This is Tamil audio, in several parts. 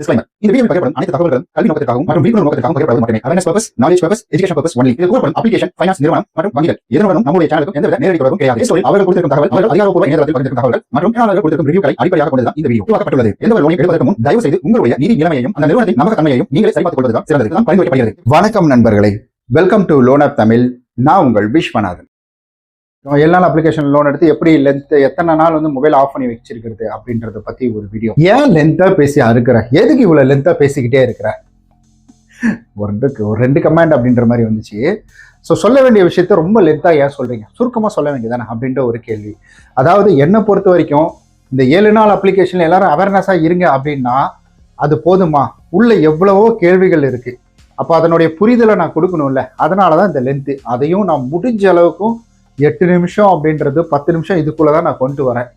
Disclaimer. இந்த வீடியோவில் பகிரப்படும் அனைத்து தகவல்களும் கல்வி நோக்கத்திற்காகவும் மற்றும் விழிப்புணர்வு நோக்கத்திற்காகவும் மட்டுமே. Awareness purpose knowledge purpose education purpose only கூறப்படும் அப்ளிகேஷன் ஃபைனான்ஸ் நிறுவனம் மற்றும் வங்கிகள். நம்முடைய சேனலுக்கும் எந்தவித நேரடி தொடர்பும் கிடையாது. அவர்கள் கொடுத்திருக்கும் தகவல் அவர்கள் அதிகாரப்பூர்வ இணையதளத்தில் பகிர்ந்திருக்கும் மற்றும் கொடுத்திருக்கும் ரிவ்யூக்களை அடிப்படையாக இந்த வீடியோ உருவாக்கப்பட்டுள்ளது. எந்த ஒரு லோனை எடுப்பதற்கு முன் தயவு செய்து உங்களுடைய நிதி நிலைமையையும் அந்த நிறுவனத்தின் நம்பகத்தன்மையையும் நீங்களே சரிபார்த்துக் கொள்வதுதான் சிறந்தது பரிந்துரைக்கப்படுகிறது வணக்கம் நண்பர்களே. Welcome to loan app Tamil நான் உங்கள் விஸ்வநாதன். நம்ம நாள் அப்ளிகேஷன் லோன் எடுத்து எப்படி லென்த் எத்தனை நாள் வந்து மொபைல் ஆஃப் பண்ணி வச்சிருக்கிறது அப்படின்றத பத்தி ஒரு வீடியோ ஏன் லென்த்தா பேசி அறுக்கிற? எதுக்கு இவ்வளவு லென்த்தா பேசிக்கிட்டே இருக்கிற? ஒரு ஒரு ரெண்டு கமெண்ட் அப்படின்ற மாதிரி வந்துச்சு. ஸோ சொல்ல வேண்டிய விஷயத்த ரொம்ப லென்த்தா ஏன் சொல்றீங்க? சுருக்கமா சொல்ல வேண்டியதானே அப்படின்ற ஒரு கேள்வி. அதாவது என்னை பொறுத்த வரைக்கும் இந்த ஏழு நாள் அப்ளிகேஷன்ல எல்லாரும் அவேர்னஸா இருங்க அப்படின்னா அது போதுமா? உள்ள எவ்வளவோ கேள்விகள் இருக்கு. அப்போ அதனுடைய புரிதலை நான் கொடுக்கணும்ல. அதனால தான் இந்த லென்த்து அதையும் நான் முடிஞ்ச அளவுக்கும் எட்டு நிமிஷம் அப்படின்றது பத்து நிமிஷம் இதுக்குள்ளே தான் நான் கொண்டு வரேன்.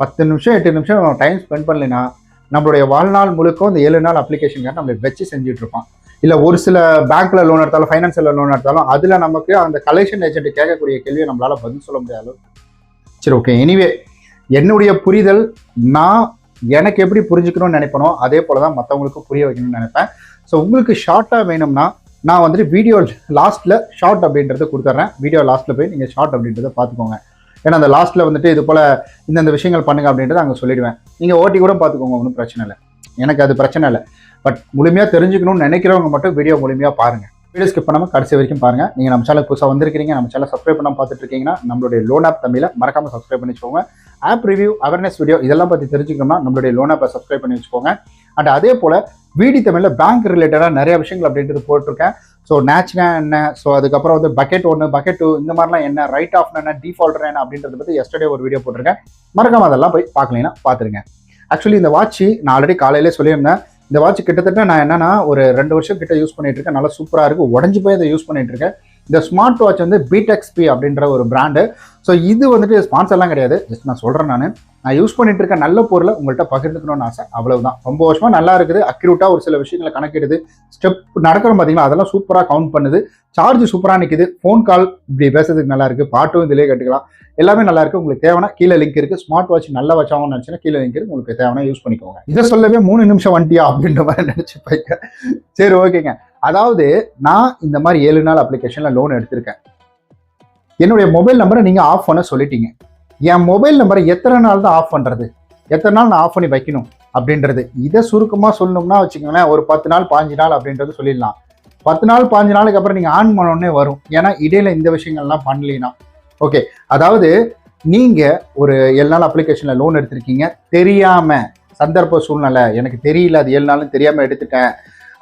பத்து நிமிஷம் எட்டு நிமிஷம் நம்ம டைம் ஸ்பெண்ட் பண்ணலைன்னா நம்மளுடைய வாழ்நாள் முழுக்க இந்த ஏழு நாள் அப்ளிகேஷன் நம்மளை வச்சு செஞ்சுட்ருப்பான் இல்லை ஒரு சில பேங்க்கில் லோன் எடுத்தாலும் ஃபைனான்சியல் லோன் எடுத்தாலும் அதில் நமக்கு அந்த கலெக்ஷன் ஏஜென்ட் கேட்கக்கூடிய கேள்வியை நம்மளால் பதில் சொல்ல முடியாது சரி ஓகே எனிவே என்னுடைய புரிதல் நான் எனக்கு எப்படி புரிஞ்சுக்கணும்னு நினைப்பனோ அதே போல தான் மற்றவங்களுக்கும் புரிய வைக்கணும்னு நினைப்பேன். ஸோ உங்களுக்கு ஷார்ட்டாக வேணும்னா நான் வந்துட்டு வீடியோ லாஸ்ட்டில் ஷார்ட் அப்படின்றத கொடுத்துட்றேன் வீடியோ லாஸ்ட்டில் போய் நீங்கள் ஷார்ட் அப்படின்றத பார்த்துக்கோங்க. ஏன்னா அந்த லாஸ்ட்டில் வந்துட்டு இது போல் இந்தந்த விஷயங்கள் பண்ணுங்க அப்படின்றத அங்கே சொல்லிடுவேன். நீங்கள் ஓட்டி கூட பார்த்துக்கோங்க ஒன்றும் பிரச்சனை இல்லை. எனக்கு அது பிரச்சனை இல்லை. பட் முழுமையாக தெரிஞ்சுக்கணும்னு நினைக்கிறவங்க மட்டும் வீடியோ முழுமையாக பாருங்கள் வீடியோ ஸ்கிப் பண்ணாமல் கடைசி வரைக்கும் பாருங்கள் நீங்கள் நம்ம சேனல் புதுசாக வந்திருக்கீங்க நம்ம சேனல் சப்ஸ்கிரைப் பண்ணாமல் பார்த்துட்டு இருக்கீங்கன்னா நம்மளுடைய லோன் ஆப் தமிழை மறக்காமல் சப்ஸ்கிரைப் பண்ணி வச்சுக்கோங்க. ஆப் ரிவ்யூ அவேர்னஸ் வீடியோ இதெல்லாம் பற்றி தெரிஞ்சுக்கணும்னா நம்மளுடைய லோன் ஆப்பை சப்ஸ்கிரைப் பண்ணி வச்சுக்கோங்க. அண்ட் அதே போல் வீடி தமிழில் பேங்க் ரிலேட்டடாக நிறைய விஷயங்கள் அப்படின்றது போட்டிருக்கேன். ஸோ நேச்சுனா என்ன? ஸோ அதுக்கப்புறம் வந்து பக்கெட் ஒன்று பக்கெட் டூ இந்த மாதிரிலாம் என்ன? ரைட் ஆஃப் என்ன? டிஃபால்டர் என்ன? அப்படின்றத பற்றி எஸ்டர்டே ஒரு வீடியோ போட்டிருக்கேன். மறக்காம அதெல்லாம் போய் பார்க்கலீங்கன்னா பார்த்துருங்க ஆக்சுவலி இந்த வாட்ச் நான் ஆல்ரெடி காலையிலே சொல்லியிருந்தேன். இந்த வாட்ச் கிட்டத்தட்ட நான் என்னன்னா ஒரு ரெண்டு வருஷம் கிட்ட யூஸ் பண்ணிட்டு இருக்கேன். நல்லா சூப்பராக இருக்கு. உடஞ்சி போய் அதை யூஸ் பண்ணிட்டு இருக்கேன். இந்த ஸ்மார்ட் வாட்ச் வந்து பீடெக்ஸ்பி அப்படின்ற ஒரு பிராண்டு ஸோ இது வந்துட்டு ஸ்பான்சர்லாம் கிடையாது. ஜஸ்ட் நான் சொல்கிறேன் நான். நான் யூஸ் பண்ணிட்டு இருக்க நல்ல பொருளை உங்கள்கிட்ட பகிர்ந்துக்கணும்னு ஆசை. அவ்வளவுதான். ரொம்ப வருஷமா நல்லா இருக்குது. அக்யூரேட்டாக ஒரு சில விஷயங்களை கணக்கிடுது. ஸ்டெப் நடக்கிறோம் பார்த்தீங்களா அதெல்லாம் சூப்பராக கவுண்ட் பண்ணுது. சார்ஜ் சூப்பராக நிற்குது ஃபோன் கால் இப்படி பேசுறதுக்கு நல்லா இருக்கு. பாட்டும் இதிலே கட்டுக்கலாம். எல்லாமே நல்லா இருக்கு. உங்களுக்கு தேவைன்னா கீழே லிங்க் இருக்கு. ஸ்மார்ட் வாட்ச் நல்ல வாட்சாகவும் நினச்சுன்னா கீழே லிங்க் இருக்கு. உங்களுக்கு தேவைன்னா யூஸ் பண்ணிக்கோங்க. இதை சொல்லவே மூணு நிமிஷம் வண்டியா அப்படின்ற மாதிரி நினச்சி பைக்க சரி ஓகேங்க அதாவது நான் இந்த மாதிரி ஏழு நாள் அப்ளிகேஷன்ல லோன் எடுத்திருக்கேன். என்னுடைய மொபைல் நம்பரை நீங்க ஆஃப் பண்ண சொல்லிட்டீங்க. என் மொபைல் நம்பரை எத்தனை நாள் தான் ஆஃப் பண்றது? எத்தனை நாள் நான் ஆஃப் பண்ணி வைக்கணும்? அப்படின்றது. இதை சுருக்கமா சொல்லணும்னா வச்சுக்கோங்களேன் ஒரு பத்து நாள் பாஞ்சு நாள் அப்படின்றது சொல்லிடலாம். பத்து நாள் பாஞ்சு நாளுக்கு அப்புறம் நீங்க ஆன் பண்ணோடனே வரும். ஏன்னா இடையில இந்த விஷயங்கள்லாம் பண்ணலினா ஓகே அதாவது நீங்க ஒரு ஏழு நாள் அப்ளிகேஷன்ல லோன் எடுத்திருக்கீங்க. தெரியாம சந்தர்ப்ப சூழ்நிலை. எனக்கு தெரியல அது ஏழு நாளும் தெரியாம எடுத்துட்டேன்.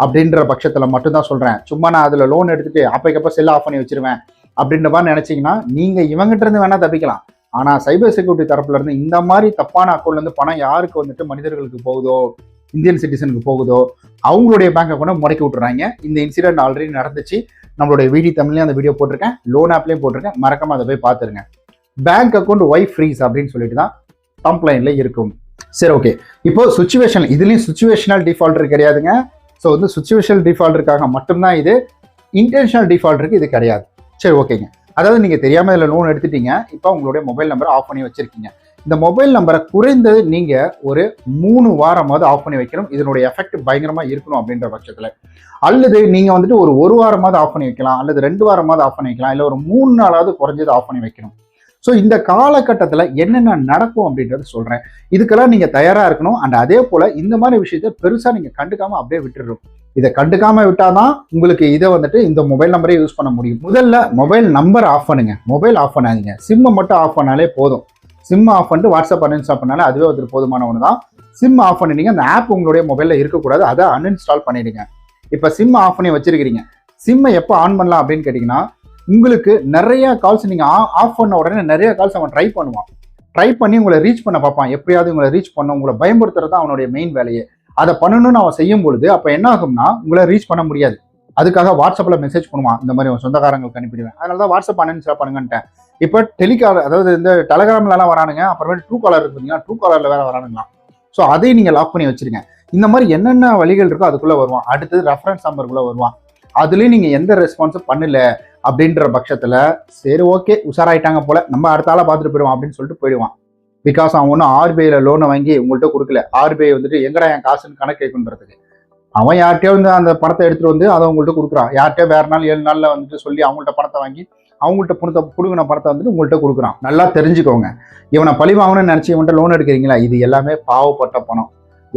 அப்படின்ற பட்சத்தில் மட்டும்தான் சொல்கிறேன் சும்மா நான் அதில் லோன் எடுத்துகிட்டு அப்பைக்கப்ப செல் ஆஃப் பண்ணி வச்சிருவேன் அப்படின்ற மாதிரி நீங்கள் நீங்க வேணால் தப்பிக்கலாம். ஆனால் சைபர் செக்யூரிட்டி தரப்புலேருந்து இந்த மாதிரி தப்பான அக்கௌண்ட்லேருந்து பணம் யாருக்கு வந்துட்டு மனிதர்களுக்கு போகுதோ இந்தியன் சிட்டிசனுக்கு போகுதோ அவங்களுடைய பேங்க் அக்கௌண்ட்டை முடக்கி விட்டுறாங்க. இந்த இன்சிடென்ட் ஆல்ரெடி நடந்துச்சு. நம்மளுடைய வீடி தமிழ்லேயும் அந்த வீடியோ போட்டிருக்கேன். லோன் ஆப்லேயும் போட்டிருக்கேன். மறக்காமல் அதை போய் பார்த்துருங்க. பேங்க் அக்கௌண்ட் ஒய் ஃப்ரீஸ் அப்படின்னு சொல்லிட்டு தான் கம்ப்ளைண்ட்ல இருக்கும். சரி ஓகே இப்போ சுச்சுவேஷன் இதுலேயும் சுச்சுவேஷனல் டிஃபால்டர் கிடையாதுங்க. ஸோ வந்து சுச்சுவேஷனல் டிஃபால்டருக்காக மட்டும்தான் இது இன்டென்ஷனல் டிஃபால்டருக்கு இது கிடையாது. சரி ஓகேங்க. அதாவது நீங்கள் தெரியாமல் இதில் லோன் எடுத்துட்டீங்க இப்போ உங்களுடைய மொபைல் நம்பரை ஆஃப் பண்ணி வச்சிருக்கீங்க. இந்த மொபைல் நம்பரை குறைந்தது நீங்கள் ஒரு மூணு வாரமாவது ஆஃப் பண்ணி வைக்கணும். இதனுடைய எஃபெக்ட் பயங்கரமாக இருக்கணும் அப்படின்ற பட்சத்தில். அல்லது நீங்கள் வந்துட்டு ஒரு ஒரு வாரமாவது ஆஃப் பண்ணி வைக்கலாம் அல்லது ரெண்டு வாரமாவது ஆஃப் பண்ணி வைக்கலாம் இல்லை ஒரு மூணு நாளாவது குறைஞ்சது ஆஃப் பண்ணி வைக்கணும். ஸோ இந்த காலகட்டத்தில் என்னென்ன நடக்கும் அப்படின்றத சொல்கிறேன் இதுக்கெல்லாம் நீங்கள் தயாராக இருக்கணும். அண்ட் அதே போல் இந்த மாதிரி விஷயத்த பெருசாக நீங்கள் கண்டுக்காமல் அப்படியே விட்டுறணும். இதை கண்டுக்காம விட்டாதான் உங்களுக்கு இதை வந்துட்டு இந்த மொபைல் நம்பரே யூஸ் பண்ண முடியும். முதல்ல மொபைல் நம்பர் ஆஃப் பண்ணுங்க. மொபைல் ஆஃப் பண்ணாதீங்க. சிம்மை மட்டும் ஆஃப் பண்ணாலே போதும். சிம் ஆஃப் பண்ணிட்டு வாட்ஸ்அப் அன்இன்ஸ்டால் பண்ணாலே அதுவே வந்துட்டு போதுமான ஒன்று தான் சிம் ஆஃப் பண்ணிட்டீங்க. அந்த ஆப் உங்களுடைய மொபைலில் இருக்கக்கூடாது. அதை அன்இன்ஸ்டால் பண்ணிடுங்க. இப்போ சிம் ஆஃப் பண்ணி வச்சிருக்கிறீங்க. சிம்மை எப்போ ஆன் பண்ணலாம் அப்படின்னு கேட்டிங்கன்னா உங்களுக்கு நிறைய கால்ஸ் நீங்கள் ஆஃப் பண்ண உடனே நிறைய கால்ஸ் அவன் ட்ரை பண்ணுவான். ட்ரை பண்ணி உங்களை ரீச் பண்ண பார்ப்பான். எப்படியாவது உங்களை ரீச் பண்ண உங்களை பயன்படுத்துறது தான் அவனுடைய மெயின் வேலையே. அதை பண்ணணும்னு அவன் செய்யும் பொழுது அப்போ என்ன ஆகும்னா உங்களை ரீச் பண்ண முடியாது. அதுக்காக வாட்ஸ்அப்பில் மெசேஜ் பண்ணுவான். இந்த மாதிரி உன் சொந்தக்காரங்களுக்கு அனுப்பிடுவேன். அதனால தான் வாட்ஸ்அப் அன்இன்ஸ்டால் பண்ணுங்கன்ட்டேன் இப்போ டெலிகாலர் அதாவது இந்த டெலகிராம்லலாம் வரானுங்க. அப்புறமேட்டு ட்ரூ காலர் இருக்கு ட்ரூ காலரில் வேற வரானுங்களாம். ஸோ அதையும் நீங்கள் லாக் பண்ணி வச்சிருங்க. இந்த மாதிரி என்னென்ன வழிகள் இருக்கோ அதுக்குள்ளே வருவான். அடுத்தது ரெஃபரன்ஸ் நம்பருக்குள்ளே வருவான். அதுலேயும் நீங்கள் எந்த ரெஸ்பான்ஸும் பண்ணல. அப்படின்ற பட்சத்தில் சரி ஓகே உஷாராயிட்டாங்க போல நம்ம அடுத்த ஆளை பார்த்துட்டு போயிடுவோம் அப்படின்னு சொல்லிட்டு போயிடுவான். பிகாஸ் அவன் ஒன்றும் ஆர்பிஐயில் லோனை வாங்கி உங்கள்கிட்ட கொடுக்கல. ஆர்பிஐ வந்துட்டு எங்கடா என் காசுன்னு கணக்கு கேட்கணுன்றதுக்கு அவன் யார்கிட்டயோ வந்து அந்த பணத்தை எடுத்துட்டு வந்து அதை உங்கள்கிட்ட கொடுக்குறான். யார்கிட்டயோ வேற நாள் ஏழு நாளில் வந்துட்டு சொல்லி அவங்கள்ட்ட பணத்தை வாங்கி அவங்கள்ட்ட பணத்தை கொடுங்கின பணத்தை வந்துட்டு உங்கள்கிட்ட கொடுக்குறான். நல்லா தெரிஞ்சுக்கோங்க. இவனை பழி வாங்கணும்னு நினச்சி இவன்கிட்ட லோன் எடுக்கிறீங்களா? இது எல்லாமே பாவப்பட்ட பணம்.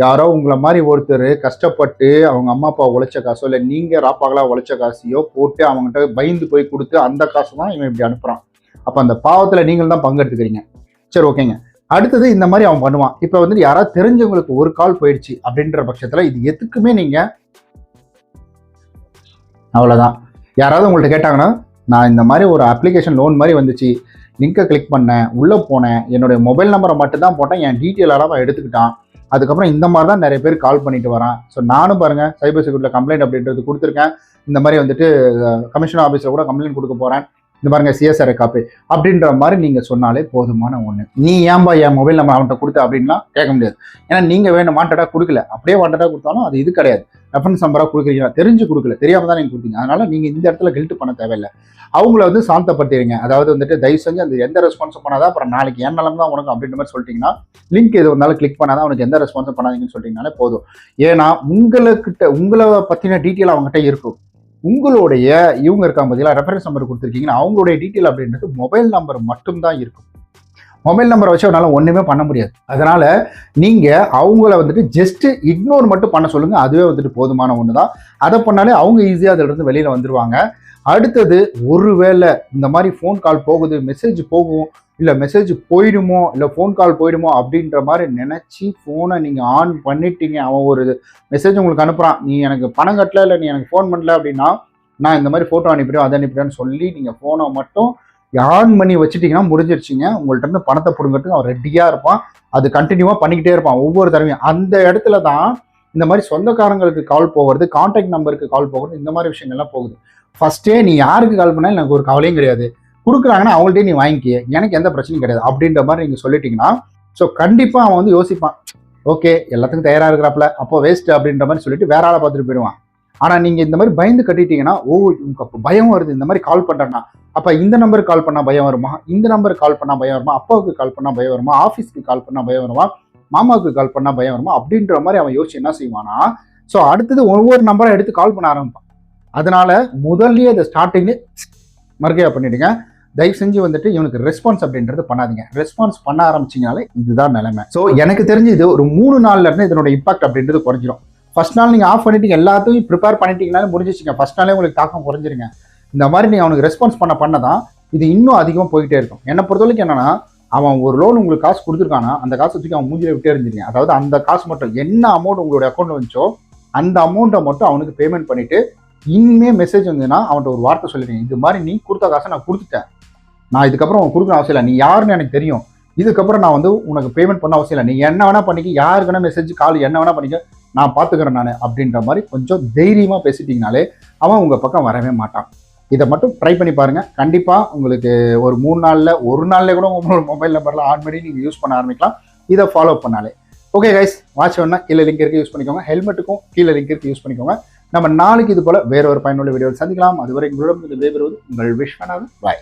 யாரோ உங்களை மாதிரி ஒருத்தர் கஷ்டப்பட்டு அவங்க அம்மா அப்பா உழைச்ச காசோ இல்லை நீங்கள் ராப்பாக்களாக உழைச்ச காசையோ போட்டு அவங்ககிட்ட பயந்து போய் கொடுத்து அந்த காசு தான் இவன் இப்படி அனுப்புகிறான் அப்போ அந்த பாவத்தில் நீங்கள் தான் பங்கெடுத்துக்கிறீங்க. சரி ஓகேங்க. அடுத்தது இந்த மாதிரி அவன் பண்ணுவான். இப்போ வந்துட்டு யாராவது தெரிஞ்சவங்களுக்கு ஒரு கால் போயிடுச்சு அப்படின்ற பட்சத்தில் இது எதுக்குமே நீங்கள் அவ்வளோதான் யாராவது உங்கள்ட்ட கேட்டாங்கன்னா நான் இந்த மாதிரி ஒரு அப்ளிகேஷன் லோன் மாதிரி வந்துச்சு. லிங்கை கிளிக் பண்ணேன் உள்ளே போனேன். என்னுடைய மொபைல் நம்பரை மட்டும்தான் போட்டேன். என் டீட்டெயில் எல்லாம் எடுத்துக்கிட்டான். அதுக்கப்புறம் இந்த மாதிரி தான் நிறைய பேர் கால் பண்ணிட்டு வரான். ஸோ நானும் பாருங்கள் சைபர் செக்யூரிட்டியில் கம்ப்ளைண்ட் அப்படின்றது கொடுத்துருக்கேன். இந்த மாதிரி வந்துட்டு கமிஷன் ஆஃபீஸில் கூட கம்ப்ளைண்ட் கொடுக்க போகிறேன் இந்த பாருங்க சிஎஸ்ஆர் காப்பி அப்படின்ற மாதிரி நீங்கள் சொன்னாலே போதுமான ஒன்று நீ ஏன்பா என் மொபைல் நம்ம அவன்கிட்ட கொடுத்த அப்படின்லாம் கேட்க முடியாது. ஏன்னா நீங்கள் வேணும் வாண்டடாக கொடுக்கல. அப்படியே வாண்டடாக கொடுத்தாலும் அது இது கிடையாது. ரெஃபரன்ஸ் நம்பராக கொடுக்குறீங்க. தெரிஞ்சு கொடுக்கல. தெரியாம தான் நீங்கள் கொடுத்தீங்க. அதனால நீங்கள் இந்த இடத்துல கில்ட் பண்ண தேவையில்லை. அவங்கள வந்து சாந்தப்படுத்திடுங்க. அதாவது வந்துட்டு தயவு செஞ்சு அந்த எந்த ரெஸ்பான்ஸும் பண்ணாதான் அப்புறம் நாளைக்கு என் நிலம் தான் உனக்கு அப்படின்ற மாதிரி சொல்லிட்டீங்கன்னா லிங்க் எது வந்தாலும் கிளிக் பண்ணாதான் அவனுக்கு எந்த ரெஸ்பான்ஸும் பண்ணாதீங்கன்னு சொல்லிட்டீங்கனாலே போதும். ஏன்னா உங்களுக்கிட்ட உங்களை பற்றின டீட்டெயில் அவங்ககிட்ட இருக்கும். உங்களுடைய இவங்க இருக்காங்க பார்த்தீங்களா ரெஃபரன்ஸ் நம்பர் கொடுத்துருக்கீங்கன்னா அவங்களுடைய டீட்டெயில் அப்படின்றது மொபைல் நம்பர் மட்டும்தான் இருக்கும். மொபைல் நம்பரை வச்சு அவனால ஒன்றுமே பண்ண முடியாது. அதனால நீங்கள் அவங்கள வந்துட்டு ஜஸ்ட்டு இக்னோர் மட்டும் பண்ண சொல்லுங்கள் அதுவே வந்துட்டு போதுமான ஒன்று தான் அதை பண்ணாலே அவங்க ஈஸியாக அதிலிருந்து வெளியில் வந்துடுவாங்க அடுத்தது ஒருவேளை இந்த மாதிரி ஃபோன் கால் போகுது மெசேஜ் போகும் இல்லை மெசேஜ் போயிடுமோ இல்லை ஃபோன் கால் போயிடுமோ அப்படின்ற மாதிரி நினச்சி ஃபோனை நீங்கள் ஆன் பண்ணிட்டீங்க. அவன் ஒரு மெசேஜ் உங்களுக்கு அனுப்புகிறான் நீ எனக்கு பணம் கட்டல இல்லை நீ எனக்கு ஃபோன் பண்ணல அப்படின்னா நான் இந்த மாதிரி ஃபோட்டோ அனுப்பிடுவேன் அதை அனுப்பிடுவேன்னு சொல்லி நீங்கள் ஃபோனை மட்டும் ஆன் பண்ணி வச்சுட்டிங்கன்னா முடிஞ்சிருச்சுங்க. உங்கள்கிட்ட இருந்து பணத்தை பிடுங்கிறதுக்கு அவன் ரெடியாக இருப்பான். அது கண்டினியூவாக பண்ணிக்கிட்டே இருப்பான். ஒவ்வொரு தடவையும். அந்த இடத்துல தான் இந்த மாதிரி சொந்தக்காரங்களுக்கு கால் போகிறது கான்டாக்ட் நம்பருக்கு கால் போகிறது இந்த மாதிரி விஷயங்கள்லாம் போகுது. ஃபஸ்ட்டே நீ யாருக்கு கால் பண்ணாலும் எனக்கு ஒரு கவலையும் கிடையாது. கொடுக்குறாங்கன்னா அவங்கள்ட்டே நீ வாங்கிக்க எனக்கு எந்த பிரச்சனையும் கிடையாது. அப்படின்ற மாதிரி நீங்கள் சொல்லிட்டீங்கன்னா ஸோ கண்டிப்பாக அவன் வந்து யோசிப்பான். ஓகே எல்லாத்துக்கும் தயாராக இருக்கிறாப்புல. அப்போ வேஸ்ட் அப்படின்ற மாதிரி சொல்லிட்டு வேற ஆளை பார்த்துட்டு போயிடுவான். ஆனால் நீங்கள் இந்த மாதிரி பயந்து கட்டிட்டீங்கன்னா ஓ உங்க பயம் வருது இந்த மாதிரி கால் பண்ணுறேன்னா அப்போ இந்த நம்பருக்கு கால் பண்ணால் பயம் வருமா? இந்த நம்பருக்கு கால் பண்ணால் பயம் வருமா? அப்பாவுக்கு கால் பண்ணால் பயம் வருமா? ஆஃபீஸ்க்கு கால் பண்ணால் பயம் வருமா? மாமாவுக்கு கால் பண்ணால் பயம் வருமா? அப்படின்ற மாதிரி அவன் யோசிச்சு என்ன செய்வானா ஸோ அடுத்தது ஒவ்வொரு நம்பரை எடுத்து கால் பண்ண ஆரம்பிப்பான். அதனால முதல்லயே அதை ஸ்டார்டிங்லேயே மறுக்கையாக பண்ணிடுங்க. தயவு செஞ்சு வந்துட்டு இவனுக்கு ரெஸ்பான்ஸ் அப்படின்றது பண்ணாதீங்க. ரெஸ்பான்ஸ் பண்ண ஆரம்பிச்சிங்கனாலே இதுதான் நிலைமை. ஸோ எனக்கு தெரிஞ்சு இது ஒரு மூணு நாள்ல இருந்து இதனோட இம்பாக்ட் அப்படின்றது குறைஞ்சிரும். ஃபர்ஸ்ட் நாள் நீங்கள் ஆஃப் பண்ணிட்டீங்க எல்லாத்தையும் ப்ரிப்பேர் பண்ணிட்டீங்கனாலே முடிஞ்சிச்சுங்க. ஃபஸ்ட் நாளே உங்களுக்கு தாக்கம் குறைஞ்சிருங்க. இந்த மாதிரி நீங்கள் அவனுக்கு ரெஸ்பான்ஸ் பண்ண பண்ண தான் இது இன்னும் அதிகமாக போயிட்டே இருக்கும். என்னை பொறுத்த வரைக்கும் என்னன்னா அவன் ஒரு லோன் உங்களுக்கு காசு கொடுத்துருக்கானா அந்த காசை தூக்கி அவன் மூஞ்சில விட்டே இருந்துருங்க. அதாவது அந்த காசு மட்டும் என்ன அமௌண்ட் உங்களுடைய அக்கௌண்ட் வந்துச்சோ அந்த அமௌண்ட்டை மட்டும் அவனுக்கு பேமெண்ட் பண்ணிவிட்டு இனிமே மெசேஜ் வந்ததுன்னா அவன்கிட்ட ஒரு வார்த்தை சொல்லிடுங்க. இது மாதிரி நீ கொடுத்த காசை நான் கொடுத்துட்டேன். நான் இதுக்கப்புறம் அவன் கொடுக்குற அவசியம் இல்லை. நீ யாருன்னு எனக்கு தெரியும். இதுக்கப்புறம் நான் வந்து உனக்கு பேமெண்ட் பண்ண அவசியம் இல்லை. நீ என்ன வேணா பண்ணிக்க யாருக்கு வேணா மெசேஜ் கால் என்ன வேணா பண்ணிக்க நான் பார்த்துக்கிறேன் நான் அப்படின்ற மாதிரி கொஞ்சம் தைரியமாக பேசிட்டிங்கனாலே அவன் உங்கள் பக்கம் வரவே மாட்டான். இதை மட்டும் ட்ரை பண்ணி பாருங்கள் கண்டிப்பாக உங்களுக்கு ஒரு மூணு நாளில் ஒரு நாளில் கூட உங்களோட மொபைல் நம்பரில் ஆன் பண்ணி நீங்கள் யூஸ் பண்ண ஆரம்பிக்கலாம். இதை ஃபாலோ பண்ணாலே. ஓகே கைஸ் வாட்ச் வேணா கீழே லிங்க் இருக்கு யூஸ் பண்ணிக்கோங்க. ஹெல்மெட்டுக்கும் கீழே லிங்க் இருக்கு யூஸ் பண்ணிக்கோங்க. நம்ம நாளைக்கு இது போல வேற ஒரு பயனுள்ள வீடியோவில் சந்திக்கலாம். அதுவரை உங்களிடம் இது விடைபெறுவது உங்கள் விஸ்வநாதன் பாய்